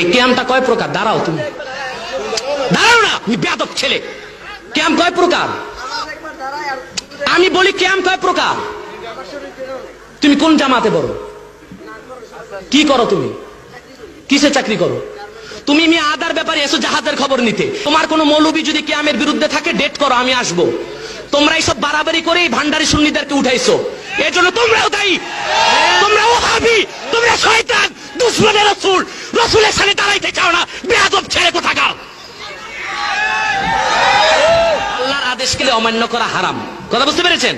এই ক্যামটা কয় প্রকার? দাঁড়াও তুমি। দাঁড়াও না, তুমি ছেলে। ক্যাম কয় প্রকার? আমি বলি ক্যাম কয় প্রকার? তুমি কোন জামাতে বড়? কি করো তুমি? কিসে চাকরি করো? তুমি মি আদার ব্যাপারে এসো জাহাজের খবর নিতে। তোমার কোনো মৌলবী যদি ক্যামের বিরুদ্ধে থাকে ডেট করো, আমি আসব। তোমরা এইসব বাড়াবাড়ি করে এই ভান্ডারি সুন্নিদেরকে উঠাইছো। এর জন্য তোমরাও দায়ী। তোমরা ওহাবি তোমরা শয়তান, দুশ্মনের রসুল রসুলের সাথে দাঁড়াইতে চাও না, বেয়াদব ছেড়ে কোথাকার? আল্লাহর আদেশকে অমান্য করা হারাম। কথা বুঝতে পেরেছেন?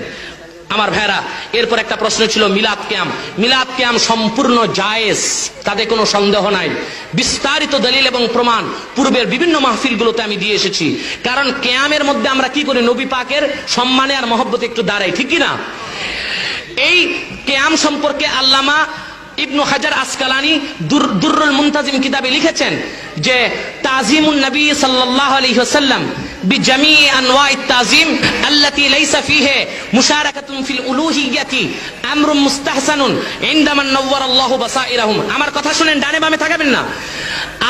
আমার ভাইরা এরপর একটা প্রশ্ন ছিল, মিলাদ ক্যাম। মিলাদ ক্যাম সম্পূর্ণ জায়েজ, তাতে কোনো সন্দেহ নাই। বিস্তারিত দলিল এবং প্রমাণ পূর্বের বিভিন্ন মাহফিলগুলোতে আমি দিয়ে এসেছি। কারণ ক্যামের মধ্যে আমরা কি করি? নবী পাকের সম্মানে আর মহব্বতে একটু দাঁড়াই, ঠিক না? এই ক্যাম সম্পর্কে আল্লামা ইবনু হাজার আসকালানি দুরুল মুন্তাজিম কিতাবে লিখেছেন যে তাজিমুন নবী সাল্লাল্লাহু আলাইহি তাজিম আল্লাতি লাইসা ফিহে মুশারাকাতুন ফিল উলুহিয়াতি আমরুন মুস্তাহসানুন ইনদামান নাওয়ার আল্লাহু বাসাইরাহুম। আমার কথা শুনেন, ডানে বামে থাকবেন না।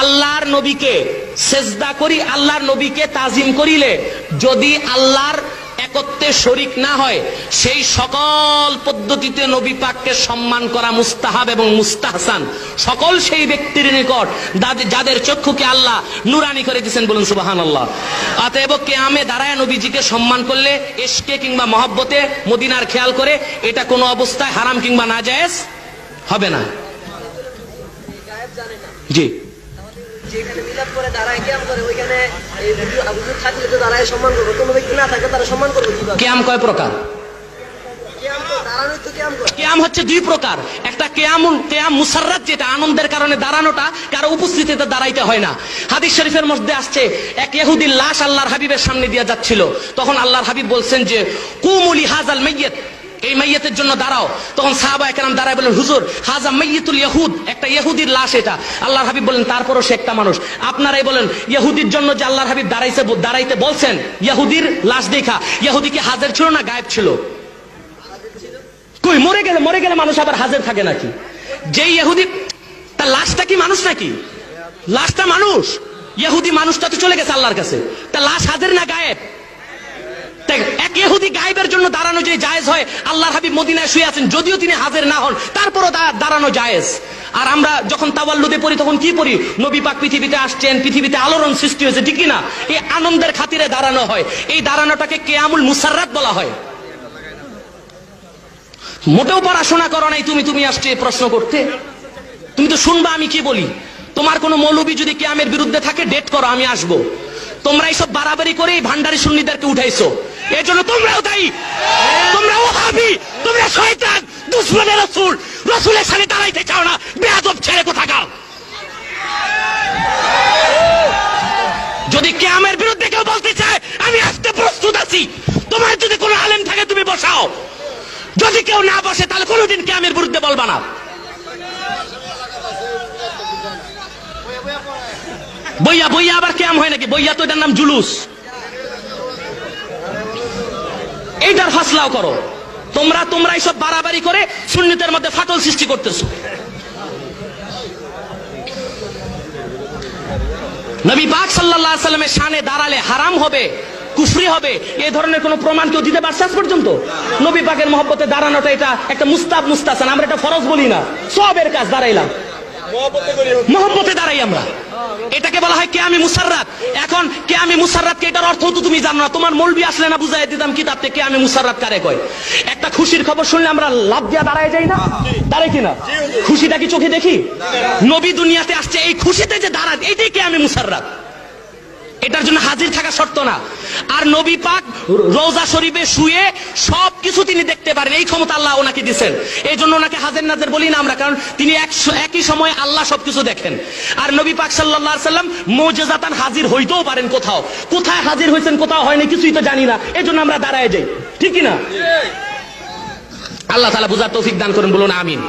আল্লাহর নবীকে সেজদা করি, আল্লাহর নবীকে তাজিম করিলে যদি আল্লাহর একত্রে শরিক না হয়, সেই সকল পদ্ধতিতে নবী পাককে সম্মান করা মুস্তাহাব এবং মুস্তাহসান। সকল সেই ব্যক্তির নিকট যাদের- চক্ষুকে আল্লাহ নুরানি করে দিয়েছেন বলুন সুবাহান আল্লাহ অতএব কেয়ামে দাঁড়ায় নবীজিকে সম্মান করলে এসকে কিংবা মহব্বতে মদিনার খেয়াল করে এটা কোনো অবস্থায় হারাম কিংবা না হবে না। জি। যেখানে মিলাদ করে দাঁড়ায় ক্যাম্প করে ওইখানে এই হুজুর হুজুর থাকলে তো দাঁড়ায় সম্মান করব। কোনো ব্যক্তি না থাকলে তারা সম্মান করব কীভাবে? কেয়াম কয় প্রকার? কেয়াম হচ্ছে দুই প্রকার। একটা কেয়াম কেয়াম মুসাররাত যেটা আনন্দের কারণে দাঁড়ানোটা কারও উপস্থিতিতে দাঁড়াইতে হয় না। হাদিস শরীফের মধ্যে আসছে এক ইহুদির লাশ আল্লাহর হাবিবের সামনে দিয়ে যাচ্ছিল। তখন আল্লাহর হাবিব বলছেন যে কুমুলি হাজাল মাইয়াত। এই মাইয়াতের জন্য দাঁড়াও। তখন সাহাবা একরাম দাঁড়ায় বলেন হুজুর, হাজা মাইয়াতুল ইহুদ একটা ইহুদির লাশ এটা। আল্লাহর হাবিব বলেন তারপরও সে একটা মানুষ। আপনারাই বলেন ইহুদির জন্য যে আল্লাহর হাবিব দাঁড়াইছে দাঁড়াইতে বলছেন ইহুদির লাশ দেখা। ইহুদি কি হাজার ছিল না গায়েব ছিল? কই, মরে গেলে মরে গেলে মানুষ আবার হাজির থাকে নাকি? যেই ইহুদি তার লাশটা কি মানুষ নাকি? লাশটা মানুষ। ইহুদি মানুষটা তো চলে গেছে আল্লাহর কাছে। তা লাশ হাজির না গায়েব? এক গায়েবের জন্য দাঁড়ানো যদি জায়েজ হয়, আল্লাহর শুয়ে আছেন, যদিও তিনি হাজির না হন, তারপরও দাঁড়ানো জায়েজ। আর আমরা যখন পড়ি, তখন কি পড়ি? পৃথিবীতে আসছেন, পৃথিবীতে আলোড়ন সৃষ্টি হয়েছে, ঠিক না এই আনন্দের খাতিরে দাঁড়ানো হয়। এই দাঁড়ানোটাকে কেয়ামুল মুসাররাত বলা হয়। মোটেও পড়াশোনা করো নাই, তুমি তুমি আসছে প্রশ্ন করতে। তুমি তো শুনবা আমি কি বলি। তোমার কোনো মৌলবী যদি কেয়ামের বিরুদ্ধে থাকে ডেট করো, আমি আসব। তোমরা এইসব বাড়াবাড়ি করে এই ভান্ডারি সুন্নিদেরকে উঠাইছো। এর জন্য তোমরাও দায়ী। তোমরা ওহাবি তোমরা শয়তান, দুশ্মনের রসুল। রসুলের সাথে দাঁড়াইতে চাও না, বেয়াদব ছেড়ে কোথাকার? যদি কেয়ামের বিরুদ্ধে কেউ বলতে চায়, আমি আসতে প্রস্তুত আছি। তোমার যদি কোনো আলেম থাকে, তুমি বসাও। যদি কেউ না বসে, তাহলে কোনোদিন কেয়ামের বিরুদ্ধে বলবা না। বইয়া বইয়া আবার কেম হয় নাকি? বইয়া তো এটার নাম জুলুস। এইটার ফাসলাও করো। তোমরা তোমরা এইসব বাড়াবাড়ি করে সুন্নিতের মধ্যে ফাটল সৃষ্টি করতেছো। নবী পাক সাল্লাল্লাহু আলাইহি সাল্লামের শানে দাঁড়ালে হারাম হবে কুফরি হবে এই ধরনের কোনো প্রমাণ কেউ দিতে পারছে আজ পর্যন্ত? নবী পাকের মহব্বতে দাঁড়ানোটা এটা একটা মুস্তাব মুস্তাসান আমরা এটা ফরজ বলি না। সবের কাজ দাঁড়াইলাম। মহব্বতে দাঁড়াই আমরা। এটাকে বলা হয় কে আমি মুসাররাত। এখন কে আমি মুসাররাত এটার অর্থ তো তুমি জানো না তোমার মলবি আসলে না বুঝাই দিতাম কিতাব থেকে আমি মুসাররাত কারে কয়? একটা খুশির খবর শুনলে আমরা লাভ দিয়া দাঁড়ায় যাই না? দাঁড়াই কিনা খুশিটা কি চোখে দেখি? নবী দুনিয়াতে আসছে এই খুশিতে যে দাঁড়ায় এইটাই কে আমি মুসাররাত। এটার জন্য হাজির থাকা শর্ত না। আর নবী পাক রোজা শরীফে শুয়ে সব কিছু তিনি দেখতে পারেন এই ক্ষমতা আল্লাহ ওনাকে দিচ্ছেন এই জন্য ওনাকে হাজির নাজের বলি না আমরা কারণ তিনি একই সময় আল্লাহ সবকিছু দেখেন। আর নবী পাক সাল্লাহ সাল্লাম মোজেজাতান হাজির হইতেও পারেন কোথাও। কোথায় হাজির হয়েছেন কোথাও হয়নি কিছুই তো জানি না। এই জন্য আমরা দাঁড়ায় যাই। ঠিক না? আল্লাহ তালা বুঝার তৌফিক দান করেন বলুন আমিন।